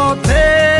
voltei.